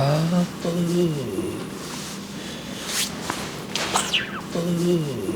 아빠. 아빠.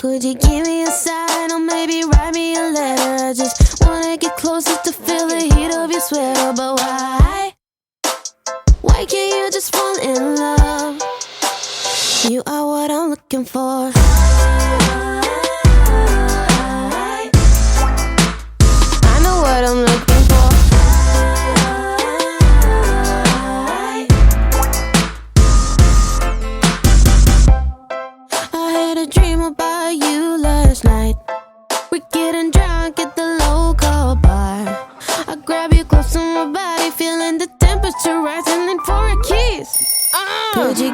Could you give me a sign or maybe write me a letter? I just wanna get closer to feel the heat of your sweater, but why? Why can't you just fall in love? You are what I'm looking for.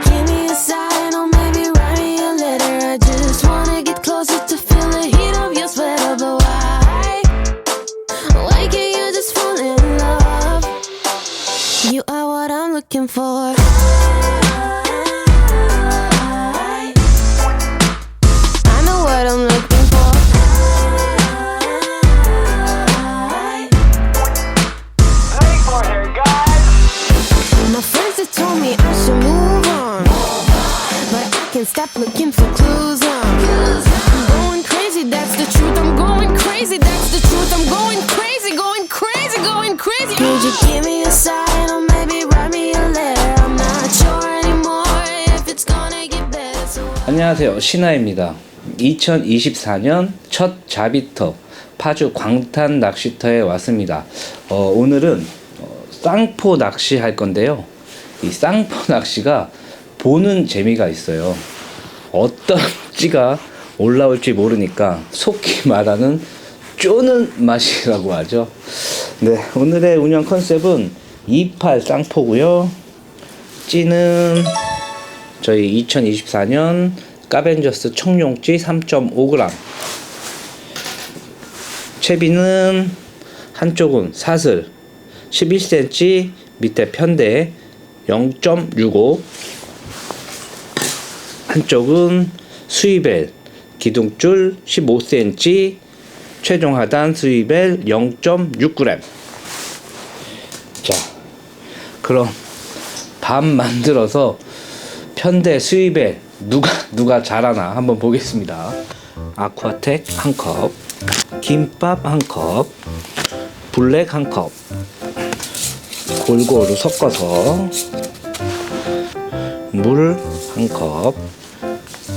Give me a sign 안녕하세요. 신하입니다. 2024년 첫 자비터 파주 광탄 낚시터에 왔습니다. 어, 오늘은 어, 쌍포 낚시 할 건데요. 이 쌍포 낚시가 보는 재미가 있어요. 어떤 찌가 올라올지 모르니까 속히 말하는 쪼는 맛이라고 하죠. 네, 오늘의 운영 컨셉은 28 쌍포고요. 찌는 저희 2024년 까벤저스 청룡찌 3.5g 채비는 한쪽은 사슬 11cm 밑에 편대 0.65 한쪽은 수입벨 기둥줄 15cm 최종 하단 수입벨 0.6g 자 그럼 밥 만들어서 편대 수입에 누가 누가 잘하나 한번 보겠습니다. 아쿠아텍 한 컵, 김밥 한 컵, 블랙 한 컵. 골고루 섞어서 물 한 컵,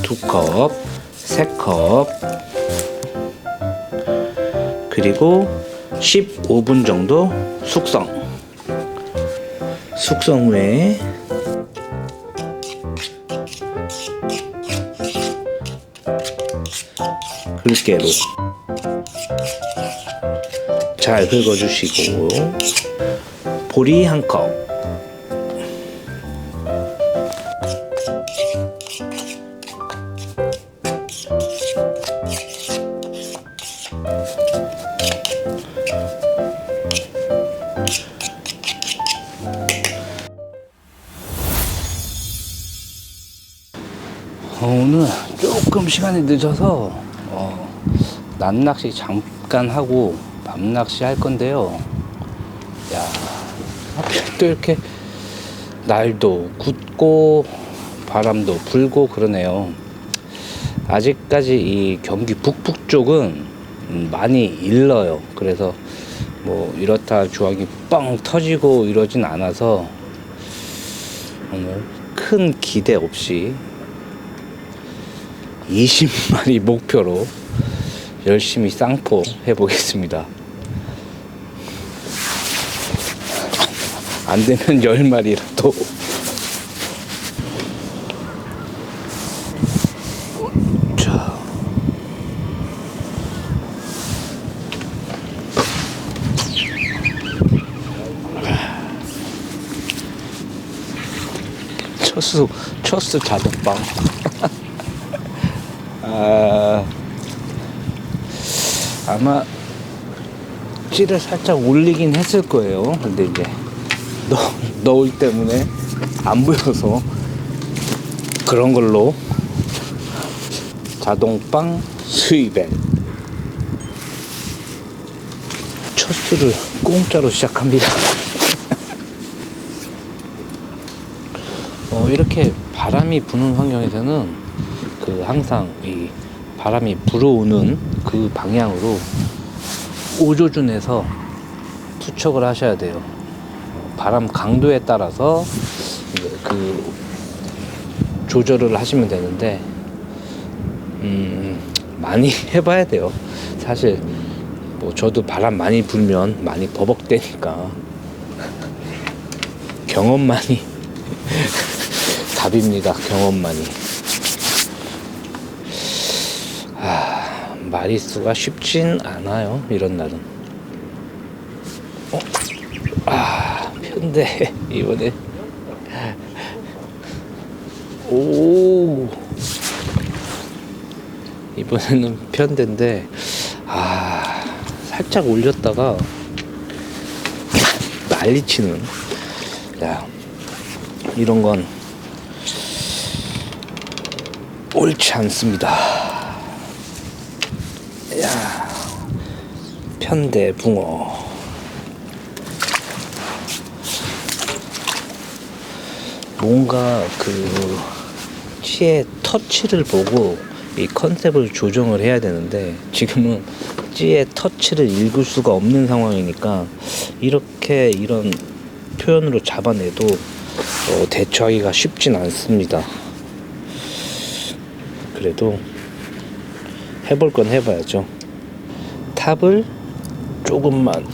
두 컵, 세 컵. 그리고 15분 정도 숙성. 숙성 후에 글깨로 잘 긁어주시고 보리 한 컵. 어, 오늘 조금 시간이 늦어서 어, 낮낚시 잠깐 하고 밤낚시 할 건데요. 야, 또 이렇게 날도 굳고 바람도 불고 그러네요. 아직까지 이 경기 북북 쪽은 음, 많이 일러요. 그래서 뭐 이렇다 주황이 뻥 터지고 이러진 않아서 오늘 큰 기대 없이 20마리 목표로 열심히 쌍포 해보겠습니다. 안 되면 열 마리라도. 자. 아. 첫수, 첫수 자동방. 아. 아마 찌를 살짝 올리긴 했을 거예요. 근데 이제 너, 너울 때문에 안 보여서 그런 걸로 자동빵 수입에 첫 수를 공짜로 시작합니다. 어, 이렇게 바람이 부는 환경에서는 그 항상 이 바람이 불어오는 그 방향으로 오조준해서 투척을 하셔야 돼요. 바람 강도에 따라서 그 조절을 하시면 되는데 음, 많이 해봐야 돼요. 사실 뭐 저도 바람 많이 불면 많이 버벅대니까 경험만이 답입니다. 경험만이. 아, 마리수가 쉽진 않아요. 이런 날은. 어? 아, 편데 이번에 오 이번에는 편대인데 아 살짝 올렸다가 난리치는 야 이런 건 옳지 않습니다. 야 편대 붕어 뭔가 그 치의 터치를 보고 이 컨셉을 조정을 해야 되는데 지금은 찌의 터치를 읽을 수가 없는 상황이니까 이렇게 이런 표현으로 잡아내도 어, 대처하기가 쉽진 않습니다. 그래도 해볼 건 해봐야죠. 탑을 조금만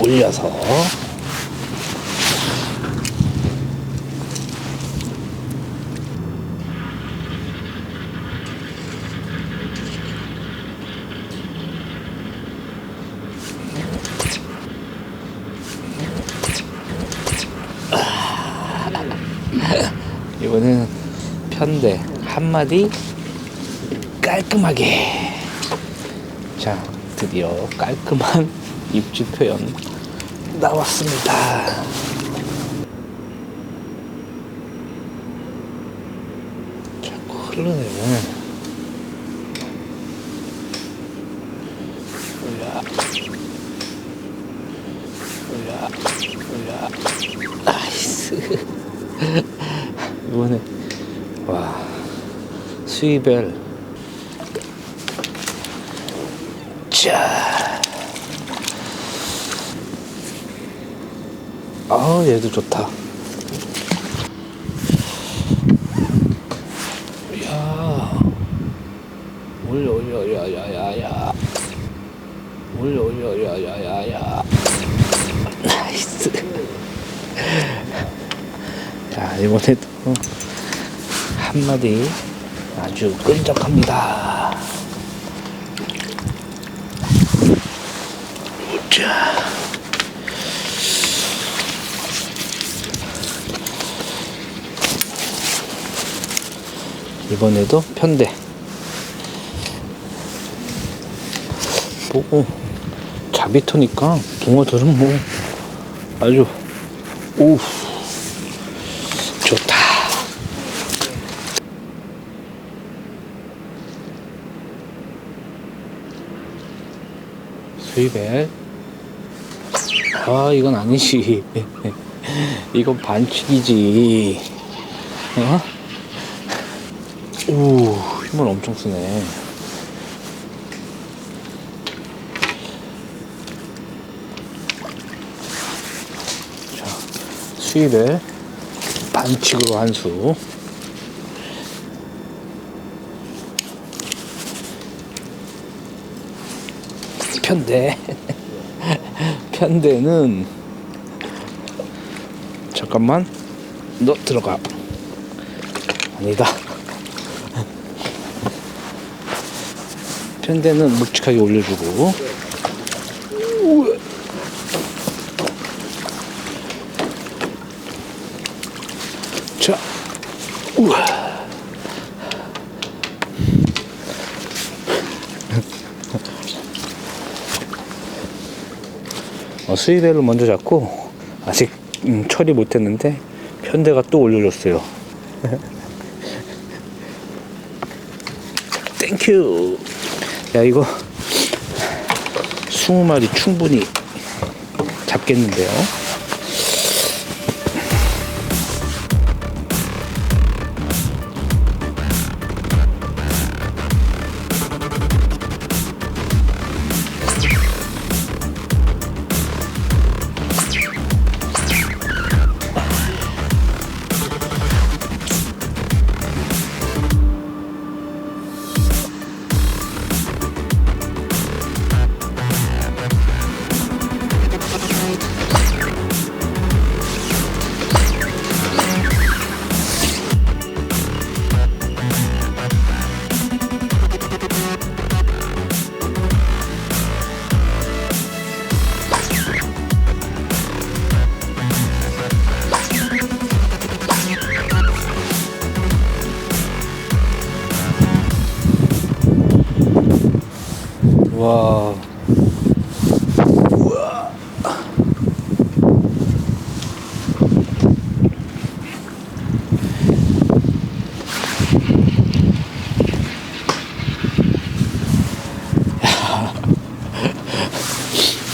올려서. 이번에는 편대 한 마디 깔끔하게. 자 드디어 깔끔한 입질 표현 나왔습니다. 자꾸 흐르네. 이번에 와. 수입벨 자. 아 얘도 좋다. 야 올려 올려 야야야야 올려 올려 야야야야 나이스. 자 이번에도 한 마디 아주 끈적합니다. 자. 이번에도 편대. 뭐, 자비토니까 붕어들은 뭐 아주 오 좋다. 수입에 아 이건 아니지 이건 반칙이지 어? 오 힘을 엄청 쓰네. 자 수입에 반칙으로 한 수. 편대. 편대는 잠깐만. 너 들어가. 아니다 편대는 묵직하게 올려주고. 자 우와. 어, 스위벨을 먼저 잡고 아직 음, 처리 못했는데 편대가 또 올려줬어요. 땡큐. 야 이거 20마리 충분히 잡겠는데요.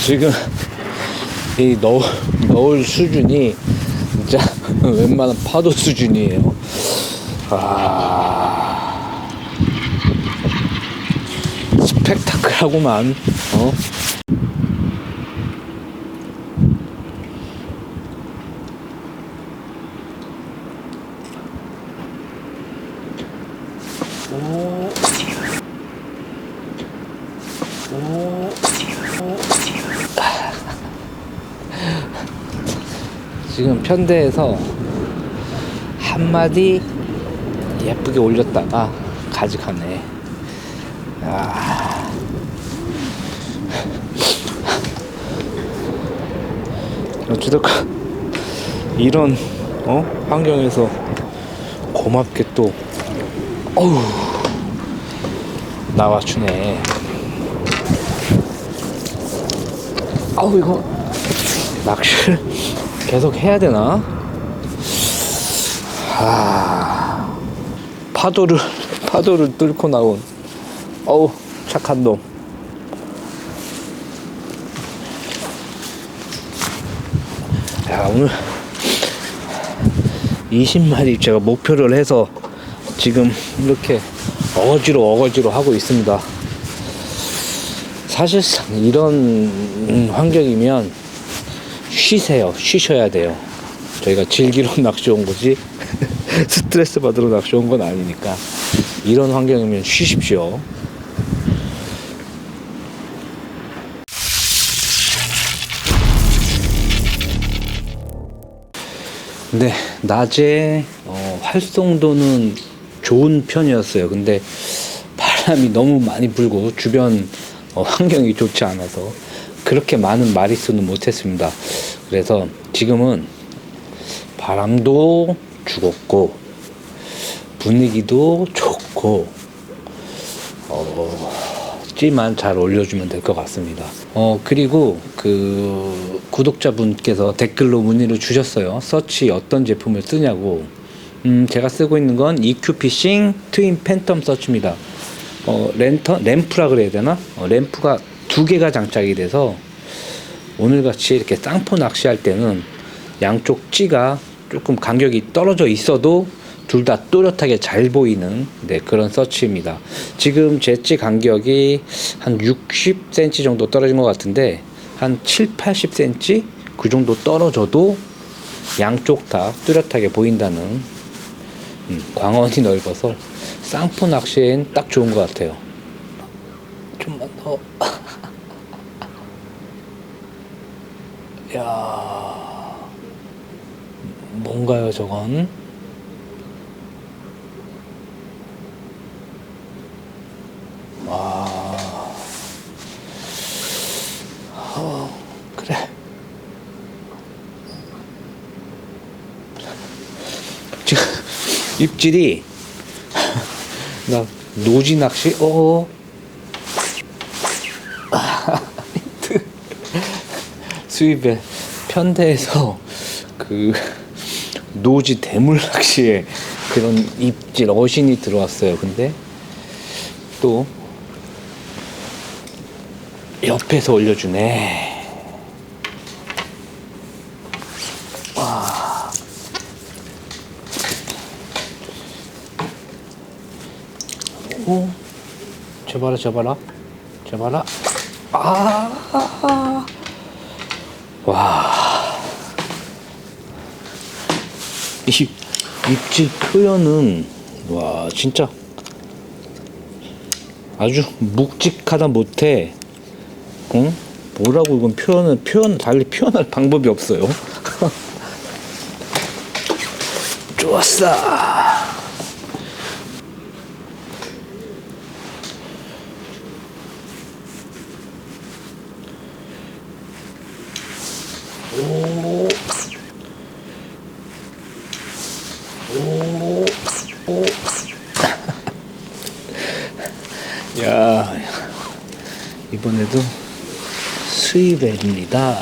지금 이 넣, 넣을 수준이 진짜 웬만한 파도 수준이에요. 아. 스펙타클하구만. 어? 오. 오. 지금 편대에서 한 마디 예쁘게 올렸다가 가직하네. 아. 어찌됐건 이런 어 환경에서 고맙게 또 어우 나와주네. 아우 이거 낚시를 계속 해야 되나? 아 파도를 파도를 뚫고 나온 어우 착한 놈. 야 오늘 20마리 제가 목표를 해서 지금 이렇게 어거지로 어거지로 하고 있습니다. 사실상 이런 환경이면 쉬세요. 쉬셔야 돼요. 저희가 즐기러 낚시 온 거지 스트레스 받으러 낚시 온 건 아니니까 이런 환경이면 쉬십시오. 네, 낮에 어, 활성도는 좋은 편이었어요. 근데 바람이 너무 많이 불고 주변 어, 환경이 좋지 않아서 그렇게 많은 마리수는 못했습니다. 그래서 지금은 바람도 죽었고 분위기도 좋고 어, 찌만 잘 올려주면 될 것 같습니다. 어 그리고 그 구독자분께서 댓글로 문의를 주셨어요. 서치 어떤 제품을 쓰냐고. 음 제가 쓰고 있는 건 EQ 피싱 트윈 팬텀 서치입니다. 어 랜턴 램프라 그래야 되나? 어, 램프가 두 개가 장착이 돼서 오늘 같이 이렇게 쌍포 낚시할 때는 양쪽 찌가 조금 간격이 떨어져 있어도 둘 다 또렷하게 잘 보이는 네, 그런 서치입니다. 지금 제 찌 간격이 한 60cm 정도 떨어진 것 같은데 한 7, 80cm 그 정도 떨어져도 양쪽 다 뚜렷하게 보인다는 음, 광원이 넓어서 쌍포 낚시엔 딱 좋은 것 같아요. 좀만 더. 야 뭔가요 저건? 와. 어, 그래. 지금 입질이 나 노지 낚시 어 수입에 편대에서 그 노지 대물 낚시에 그런 입질 어신이 들어왔어요. 근데 또 옆에서 올려주네. 오, 저 봐라, 저 봐라, 저 봐라. 아, 이 입질 표현은 와 진짜 아주 묵직하다 못해. 응? 뭐라고 이건 표현을 표현 달리 표현할 방법이 없어요. 좋았어. 야 이번에도 스이벨입니다.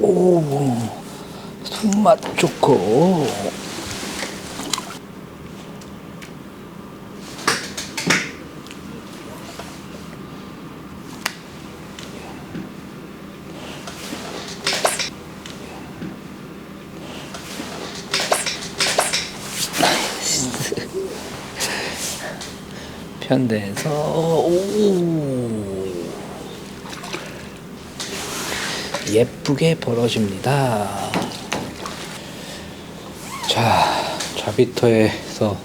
오 손맛 좋고. 편대에서 오 예쁘게 벌어집니다. 자, 자비터에서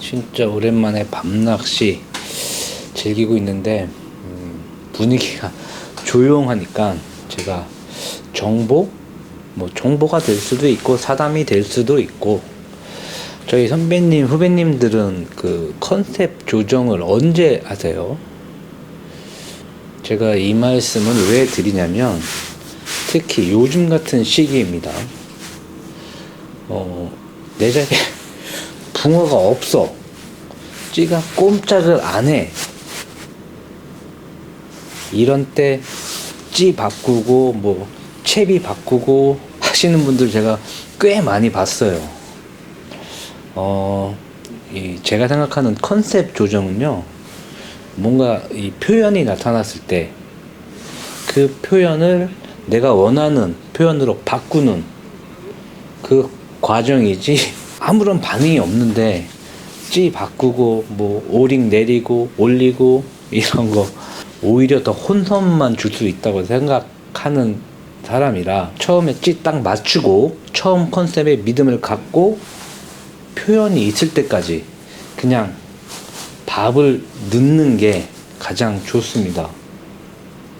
진짜 오랜만에 밤낚시 즐기고 있는데 음, 분위기가 조용하니까 제가 정보 뭐 정보가 될 수도 있고 사담이 될 수도 있고 저희 선배님 후배님들은 그 컨셉 조정을 언제 하세요? 제가 이 말씀을 왜 드리냐면 특히 요즘 같은 시기입니다. 어, 내 자리에 붕어가 없어. 찌가 꼼짝을 안 해. 이런 때 찌 바꾸고 뭐 채비 바꾸고 하시는 분들 제가 꽤 많이 봤어요. 어, 이 제가 생각하는 컨셉 조정은요. 뭔가 이 표현이 나타났을 때 그 표현을 내가 원하는 표현으로 바꾸는 그 과정이지 아무런 반응이 없는데 찌 바꾸고 뭐 오링 내리고 올리고 이런 거 오히려 더 혼선만 줄 수 있다고 생각하는 사람이라 처음에 찌 딱 맞추고 처음 컨셉에 믿음을 갖고 표현이 있을 때까지 그냥 밥을 넣는 게 가장 좋습니다.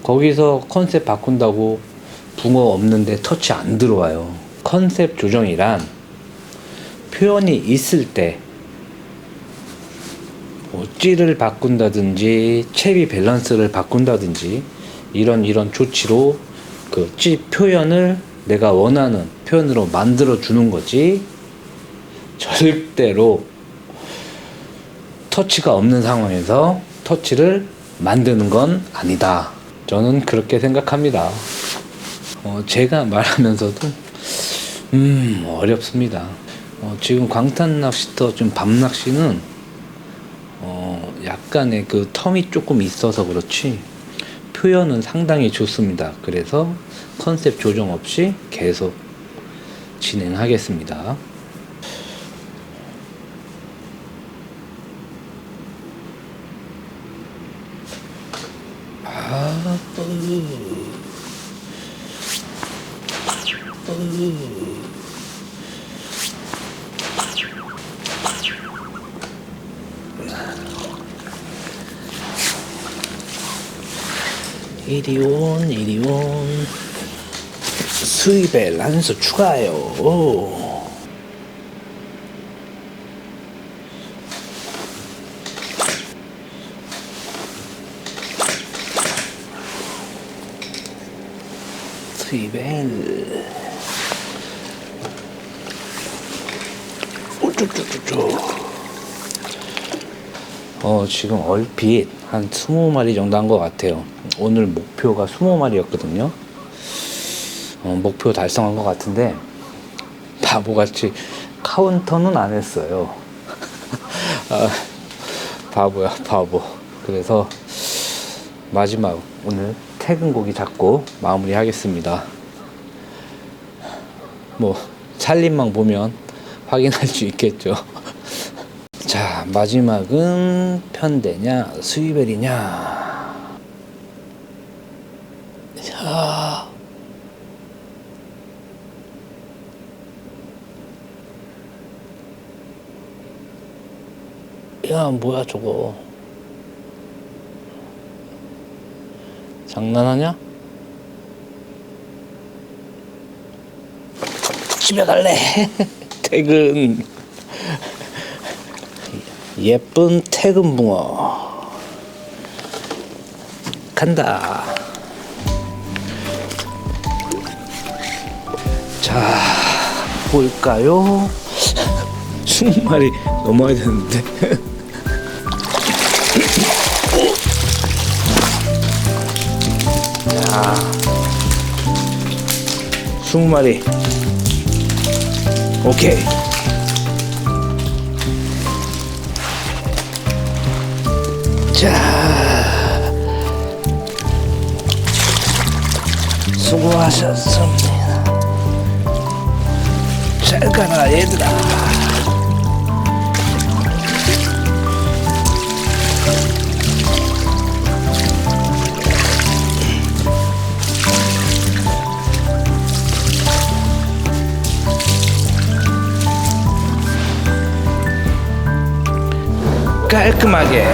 거기서 컨셉 바꾼다고 붕어 없는데 터치 안 들어와요. 컨셉 조정이란 표현이 있을 때뭐 찌를 바꾼다든지 채비 밸런스를 바꾼다든지 이런 이런 조치로 그 찌 표현을 내가 원하는 표현으로 만들어 주는 거지 절대로 터치가 없는 상황에서 터치를 만드는 건 아니다. 저는 그렇게 생각합니다. 어, 제가 말하면서도 음 어렵습니다. 어, 지금 광탄 낚시터 좀 밤 낚시는 어, 약간의 그 텀이 조금 있어서 그렇지 표현은 상당히 좋습니다. 그래서 컨셉 조정 없이 계속 진행하겠습니다. 아, 이리 온, 이리 온. 수입에 란수 추가요. 수입에 쭈쭈쭈쭈쭈. 어, 지금 얼핏 한 20마리 정도 한 것 같아요. 오늘 목표가 20마리였거든요. 어, 목표 달성한 것 같은데, 바보같이 카운터는 안 했어요. 아, 바보야, 바보. 그래서 마지막 오늘 퇴근 고기 잡고 마무리 하겠습니다. 뭐, 살림망 보면 확인할 수 있겠죠. 자, 마지막은 편대냐, 수이벨이냐. 자. 야, 뭐야, 저거. 장난하냐? 집에 갈래. 퇴근. 예쁜 퇴근 붕어. 간다. 자, 볼까요? 20마리 넘어야 되는데. 자, 20마리. 오케이. 자, 수고하셨습니다. 잘 가라, 얘들아. 깔끔하게